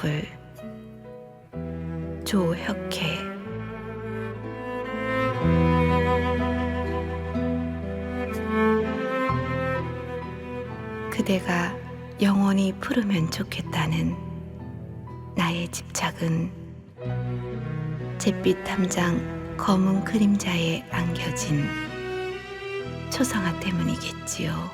넝쿨 조혁회 그대가 영원히 푸르면 좋겠다는 나의 집착은 잿빛 담장 검은 그림자에 안겨진 초상화 때문이겠지요.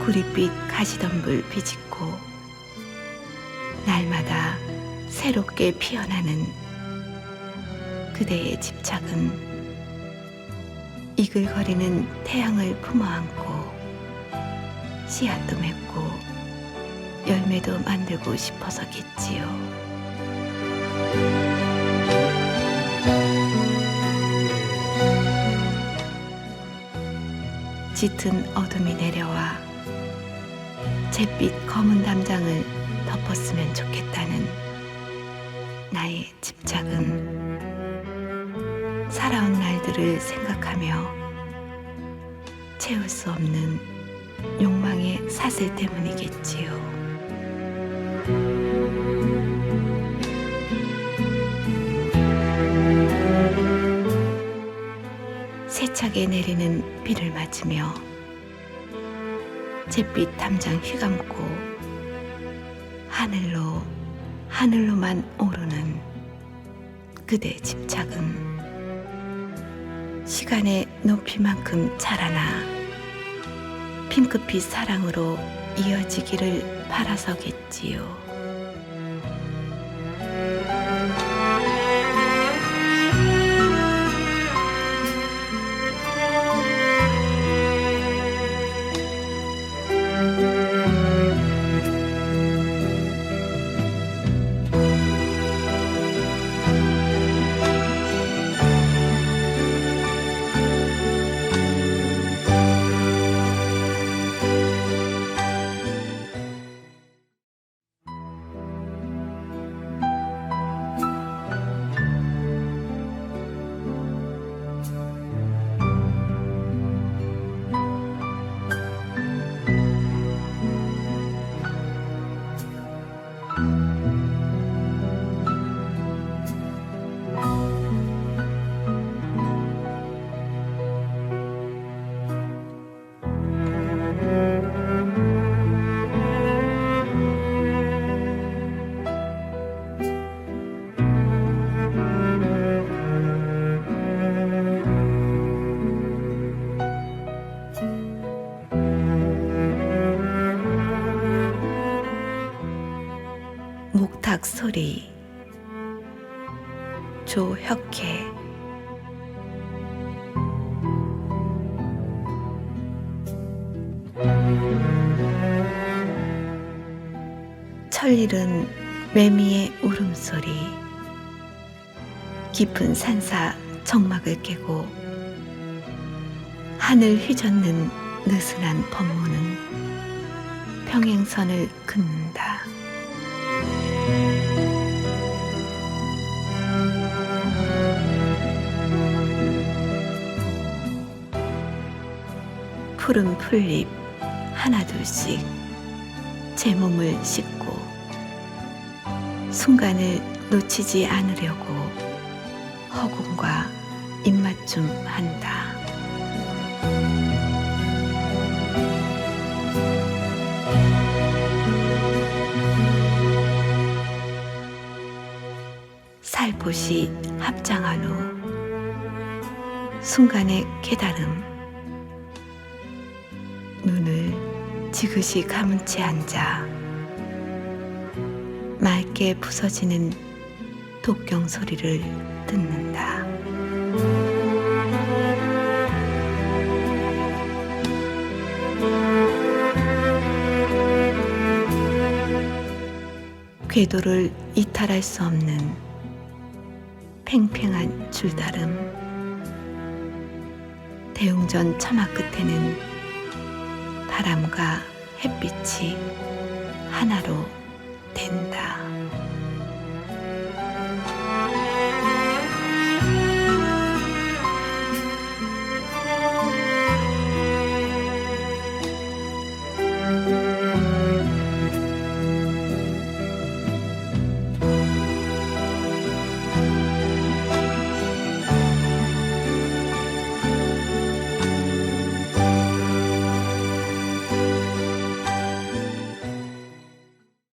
구릿빛 가시덤불 비집고 날마다 새롭게 피어나는 그대의 집착은 이글거리는 태양을 품어안고 씨앗도 맺고 열매도 만들고 싶어서겠지요. 짙은 어둠이 내려와 잿빛 검은 담장을 덮었으면 좋겠다는 나의 집착은 살아온 날들을 생각하며 채울 수 없는 욕망의 사슬 때문이겠지요. 세차게 내리는 비를 맞으며 잿빛 담장 휘감고 하늘로 하늘로만 오르는 그대 집착은 시간의 높이만큼 자라나 핑크빛 사랑으로 이어지기를 바라서겠지요. 목탁 소리 조혁회 철일은 매미의 울음소리 깊은 산사 정막을 깨고 하늘 휘젓는 느슨한 법문은 평행선을 긋는다. 푸른 풀잎 하나둘씩 제 몸을 씻고 순간을 놓치지 않으려고 허공과 입맞춤 한다. 살포시 합장한 후 순간의 깨달음 지그시 채 앉아 맑게 부서지는 독경 소리를 듣는다. 궤도를 이탈할 수 없는 팽팽한 줄다름 대웅전 처마 끝에는 바람과 햇빛이 하나로 된다.